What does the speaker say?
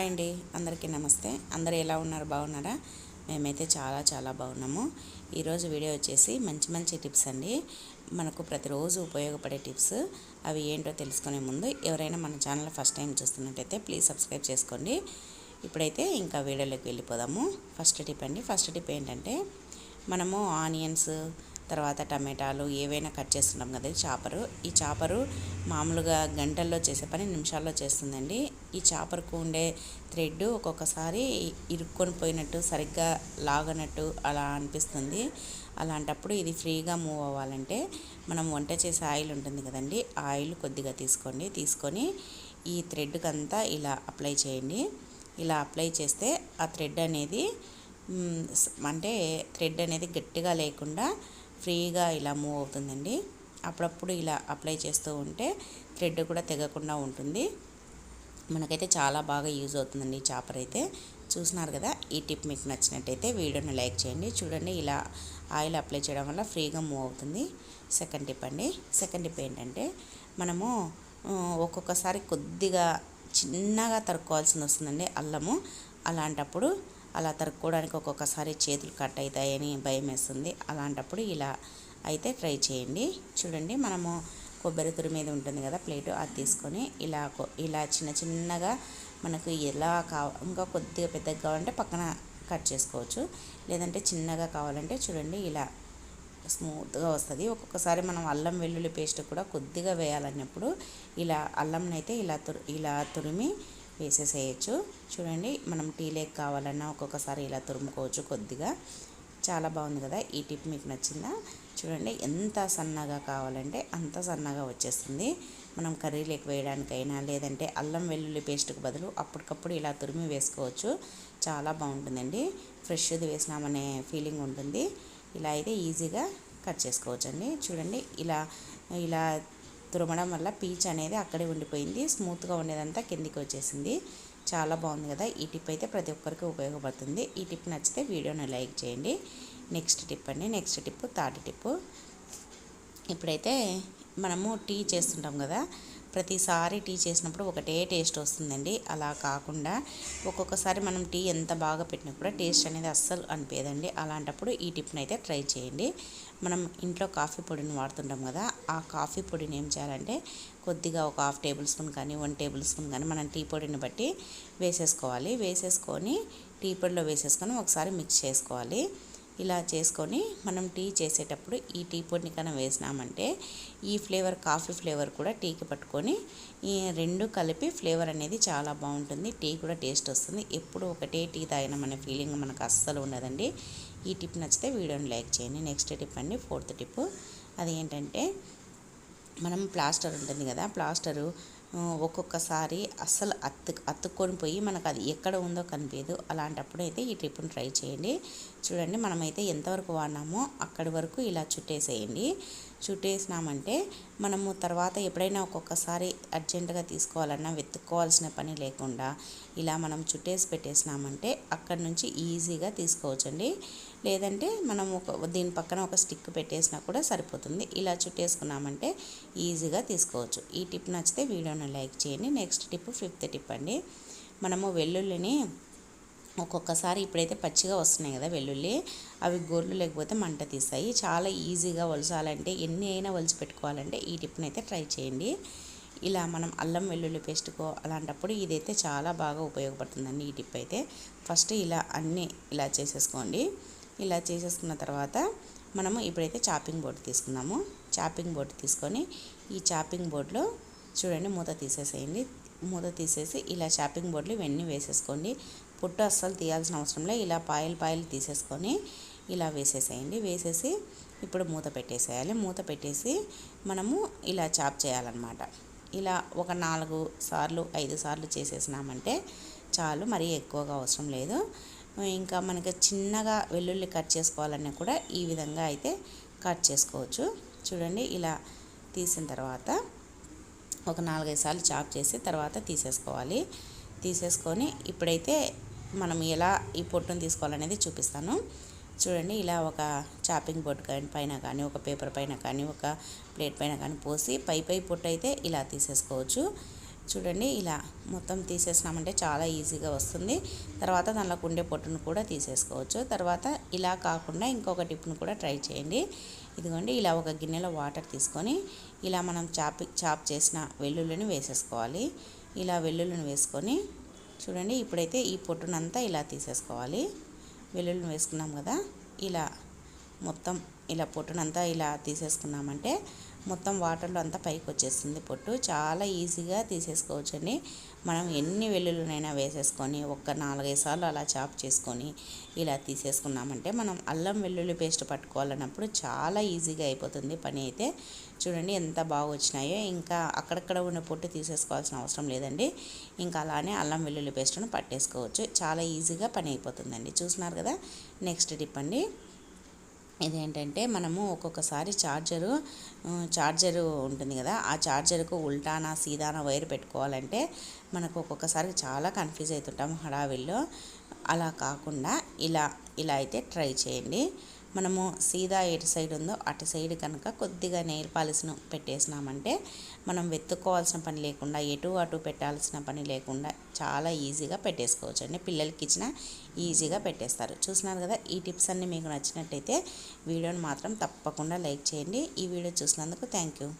Hi అండి. అందరికీ నమస్తే. అందరు ఎలా ఉన్నారు? బాగున్నారా? మేమైతే చాలా చాలా బాగున్నాము. ఈరోజు వీడియో వచ్చేసి మంచి మంచి టిప్స్ అండి. మనకు ప్రతిరోజు ఉపయోగపడే టిప్స్. అవి ఏంటో తెలుసుకునే ముందు ఎవరైనా మన ఛానల్ ఫస్ట్ టైం చూస్తున్నట్టయితే ప్లీజ్ సబ్స్క్రైబ్ చేసుకోండి. ఇప్పుడైతే ఇంకా వీడియోలోకి వెళ్ళిపోదాము. ఫస్ట్ టిప్ అండి. ఫస్ట్ టిప్ ఏంటంటే మనము ఆనియన్స్ తర్వాత టమాటాలు ఏవైనా కట్ చేస్తున్నాం కదా చాపరు. ఈ చాపరు మామూలుగా గంటల్లో చేసే పని నిమిషాల్లో చేస్తుందండి. ఈ చాపర్కు ఉండే థ్రెడ్ ఒక్కొక్కసారి ఇరుక్కొని పోయినట్టు సరిగ్గా లాగనట్టు అలా అనిపిస్తుంది. అలాంటప్పుడు ఇది ఫ్రీగా మూవ్ అవ్వాలంటే మనం వంట చేసే ఆయిల్ ఉంటుంది కదండి ఆయిల్ కొద్దిగా తీసుకోండి. తీసుకొని ఈ థ్రెడ్కి అంతా ఇలా అప్లై చేయండి. ఇలా అప్లై చేస్తే ఆ థ్రెడ్ అనేది అంటే థ్రెడ్ అనేది గట్టిగా లేకుండా ఫ్రీగా ఇలా మూవ్ అవుతుందండి. అప్పుడప్పుడు ఇలా అప్లై చేస్తూ ఉంటే థ్రెడ్ కూడా తెగకుండా ఉంటుంది. మనకైతే చాలా బాగా యూజ్ అవుతుందండి ఈ చాపర్ అయితే. చూసినారు కదా ఈ టిప్ మీకు నచ్చినట్టయితే వీడియోని లైక్ చేయండి. చూడండి ఇలా ఆయిల్ అప్లై చేయడం వల్ల ఫ్రీగా మూవ్ అవుతుంది. సెకండ్ టిప్ అండి. సెకండ్ టిప్ ఏంటంటే మనము ఒక్కొక్కసారి కొద్దిగా చిన్నగా తరుక్కోవాల్సింది వస్తుందండి అల్లము. అలాంటప్పుడు అలా తరుక్కోవడానికి ఒక్కొక్కసారి చేతులు కట్ అవుతాయని భయం వేస్తుంది. అలాంటప్పుడు ఇలా అయితే ట్రై చేయండి. చూడండి మనము కొబ్బరి తురి మీద ఉంటుంది కదా ప్లేటు అది తీసుకొని ఇలా ఇలా చిన్న చిన్నగా మనకు ఎలా కావ ఇంకా కొద్దిగా పెద్దగా కావాలంటే పక్కన కట్ చేసుకోవచ్చు. లేదంటే చిన్నగా కావాలంటే చూడండి ఇలా స్మూత్గా వస్తుంది. ఒక్కొక్కసారి మనం అల్లం వెల్లుల్లి పేస్ట్ కూడా కొద్దిగా వేయాలన్నప్పుడు ఇలా అల్లంనైతే ఇలా తురు ఇలా తురిమి వేసేసేయచ్చు చూడండి మనం టీ లేక్ కావాలన్నా ఒక్కొక్కసారి ఇలా తురుముకోవచ్చు కొద్దిగా. చాలా బాగుంది కదా? ఈ టిప్ మీకు నచ్చిందా? చూడండి ఎంత సన్నగా కావాలంటే అంత సన్నగా వచ్చేస్తుంది. మనం కర్రీలోకి వేయడానికైనా లేదంటే అల్లం వెల్లుల్లి పేస్ట్కి బదులు అప్పటికప్పుడు ఇలా తురిమి వేసుకోవచ్చు. చాలా బాగుంటుందండి. ఫ్రెష్ది వేసినామనే ఫీలింగ్ ఉంటుంది. ఇలా అయితే ఈజీగా కట్ చేసుకోవచ్చండి. చూడండి ఇలా ఇలా తురమడం వల్ల పీచ్ అనేది అక్కడే ఉండిపోయింది. స్మూత్గా ఉండేదంతా కిందికి వచ్చేసింది. చాలా బాగుంది కదా? ఈ టిప్ అయితే ప్రతి ఒక్కరికి ఉపయోగపడుతుంది. ఈ టిప్ నచ్చితే వీడియోని లైక్ చేయండి. నెక్స్ట్ టిప్ అండి. Next tip third tip. ఇప్పుడైతే మనము టీ చేస్తుంటాం కదా? ప్రతిసారి టీ చేసినప్పుడు ఒకటే టేస్ట్ వస్తుందండి. అలా కాకుండా ఒక్కొక్కసారి మనం టీ ఎంత బాగా పెట్టినా కూడా టేస్ట్ అనేది అస్సలు అనిపించదండి అలాంటప్పుడు ఈ టిప్ని అయితే ట్రై చేయండి. మనం ఇంట్లో కాఫీ పొడిని వాడుతుంటాం కదా ఆ కాఫీ పొడిని ఏం చేయాలంటే కొద్దిగా ఒక హాఫ్ టేబుల్ స్పూన్ కానీ వన్ టేబుల్ స్పూన్ కానీ మనం టీ పొడిని బట్టి వేసేసుకోవాలి. వేసేసుకొని టీ పొడిలో వేసేసుకొని ఒకసారి మిక్స్ చేసుకోవాలి. ఇలా చేసుకొని మనం టీ చేసేటప్పుడు ఈ టీ పొడిని కన్నా వేసినామంటే ఈ ఫ్లేవర్ కాఫీ ఫ్లేవర్ కూడా టీకి పట్టుకొని ఈ రెండు కలిపి ఫ్లేవర్ అనేది చాలా బాగుంటుంది. టీ కూడా టేస్ట్ వస్తుంది. ఎప్పుడు ఒకటే టీ తాగినామనే ఫీలింగ్ మనకు అస్సలు ఉండదండి. ఈ టిప్ నచ్చితే వీడియోని లైక్ చేయండి. నెక్స్ట్ టిప్ అండి ఫోర్త్ టిప్. అది ఏంటంటే మనం ప్లాస్టర్ ఉంటుంది కదా ప్లాస్టరు ఒక్కొక్కసారి అస్సలు అత్తు అత్తుకొని పోయి మనకు అది ఎక్కడ ఉందో కనిపించదు అలాంటప్పుడు అయితే ఈ ట్రిప్ను ట్రై చేయండి. చూడండి మనమైతే ఎంతవరకు వాడినామో అక్కడి వరకు ఇలా చుట్టేసేయండి. చుట్టేసినామంటే మనము తర్వాత ఎప్పుడైనా ఒక్కొక్కసారి అర్జెంటుగా తీసుకోవాలన్నా వెతుక్కోవాల్సిన పని లేకుండా ఇలా మనం చుట్టేసి పెట్టేసినామంటే అక్కడి నుంచి ఈజీగా తీసుకోవచ్చండి. లేదంటే మనం ఒక దీని పక్కన ఒక స్టిక్ పెట్టేసినా కూడా సరిపోతుంది. ఇలా చుట్టేసుకున్నామంటే ఈజీగా తీసుకోవచ్చు. ఈ టిప్ నచ్చితే వీడియోని లైక్ చేయండి. నెక్స్ట్ టిప్ ఫిఫ్త్ టిప్ అండి. మనము వెల్లుల్లిని ఒక్కొక్కసారి ఇప్పుడైతే పచ్చిగా వస్తున్నాయి కదా వెల్లుల్లి అవి గోర్లు లేకపోతే మంట తీస్తాయి. చాలా ఈజీగా వలసాలంటే ఎన్ని అయినా వలిసి పెట్టుకోవాలంటే ఈ టిప్ని అయితే ట్రై చేయండి. ఇలా మనం అల్లం వెల్లుల్లి పేస్ట్కో అలాంటప్పుడు ఇదైతే చాలా బాగా ఉపయోగపడుతుందండి ఈ టిప్ అయితే. ఫస్ట్ ఇలా అన్నీ ఇలా చేసేసుకోండి. ఇలా చేసేసుకున్న తర్వాత మనము ఇప్పుడైతే చాపింగ్ బోర్డు తీసుకున్నాము చాపింగ్ బోర్డు తీసుకొని ఈ చాపింగ్ బోర్డులో చూడండి మూత తీసేసేయండి. మూత తీసేసి ఇలా చాపింగ్ బోర్డులు ఇవన్నీ వేసేసుకోండి. పుట్టు అస్సలు తీయాల్సిన అవసరం లేదు. ఇలా పాయలు పాయలు తీసేసుకొని ఇలా వేసేసేయండి. వేసేసి ఇప్పుడు మూత పెట్టేసేయాలి. మూత పెట్టేసి మనము ఇలా చాప్ చేయాలన్నమాట. ఇలా ఒక నాలుగు సార్లు ఐదు సార్లు చేసేసినామంటే చాలు. మరీ ఎక్కువగా అవసరం లేదు. ఇంకా మనకి చిన్నగా వెల్లుల్లి కట్ చేసుకోవాలన్నా కూడా ఈ విధంగా అయితే కట్ చేసుకోవచ్చు. చూడండి ఇలా తీసిన తర్వాత ఒక నాలుగైదు సార్లు చాప్ చేసి తర్వాత తీసేసుకోవాలి. తీసేసుకొని ఇప్పుడైతే మనం ఎలా ఈ పొట్టును తీసుకోవాలనేది చూపిస్తాను. చూడండి ఇలా ఒక చాపింగ్ బోర్డ్ కానీ పైన కానీ ఒక పేపర్ పైన కానీ ఒక ప్లేట్ పైన కానీ పోసి పై పై పొట్టు అయితే ఇలా తీసేసుకోవచ్చు. చూడండి ఇలా మొత్తం తీసేసినామంటే చాలా ఈజీగా వస్తుంది. తర్వాత దానిలో ఉండే పొట్టును కూడా తీసేసుకోవచ్చు. తర్వాత ఇలా కాకుండా ఇంకొక టిప్ను కూడా ట్రై చేయండి. ఇదిగోండి ఇలా ఒక గిన్నెలో వాటర్ తీసుకొని ఇలా మనం చాప్ చాప్ చేసిన వెల్లుల్లిని వేసేసుకోవాలి. ఇలా వెల్లుల్లిని వేసుకొని చూడండి ఇప్పుడైతే ఈ పొట్టునంతా ఇలా తీసేసుకోవాలి. వెల్లుల్లి వేసుకున్నాం కదా ఇలా మొత్తం ఇలా పొట్టునంతా ఇలా తీసేసుకున్నామంటే మొత్తం వాటర్లో అంతా పైకి వచ్చేస్తుంది పొట్టు. చాలా ఈజీగా తీసేసుకోవచ్చండి. మనం ఎన్ని వెల్లుల్లినైనా వేసేసుకొని ఒక్క నాలుగైదు సార్లు అలా చాప్ చేసుకొని ఇలా తీసేసుకున్నామంటే మనం అల్లం వెల్లుల్లి పేస్ట్ పట్టుకోవాలన్నప్పుడు చాలా ఈజీగా అయిపోతుంది పని అయితే. చూడండి ఎంత బాగా వచ్చినాయో ఇంకా అక్కడక్కడ ఉన్న పొట్టు తీసేసుకోవాల్సిన అవసరం లేదండి. ఇంకా అలానే అల్లం వెల్లుల్లి పేస్ట్ను పట్టేసుకోవచ్చు. చాలా ఈజీగా పని అయిపోతుందండి. చూస్తున్నారు కదా? నెక్స్ట్ టిప్ అండి. ఇదేంటంటే మనము ఒక్కొక్కసారి ఛార్జరు ఛార్జరు ఉంటుంది కదా ఆ ఛార్జర్కు ఉల్టానా సీదానా వైర్ పెట్టుకోవాలంటే మనకు ఒక్కొక్కసారి చాలా కన్ఫ్యూజ్ అవుతుంటాం హడావిల్లో. అలా కాకుండా ఇలా ఇలా అయితే ట్రై చేయండి. మనము సీదా ఎటు సైడ్ ఉందో అటు సైడ్ కనుక కొద్దిగా నెయిల్ పాలిష్ను పెట్టేసినామంటే మనం వెతుక్కోవాల్సిన పని లేకుండా ఎటు అటు పెట్టాల్సిన పని లేకుండా చాలా ఈజీగా పెట్టేసుకోవచ్చు అండి పిల్లలకి ఇచ్చిన ఈజీగా పెట్టేస్తారు. చూసినారు కదా ఈ టిప్స్ అన్నీ మీకు నచ్చినట్టయితే వీడియోని మాత్రం తప్పకుండా లైక్ చేయండి. ఈ వీడియో చూసినందుకు థ్యాంక్ యూ.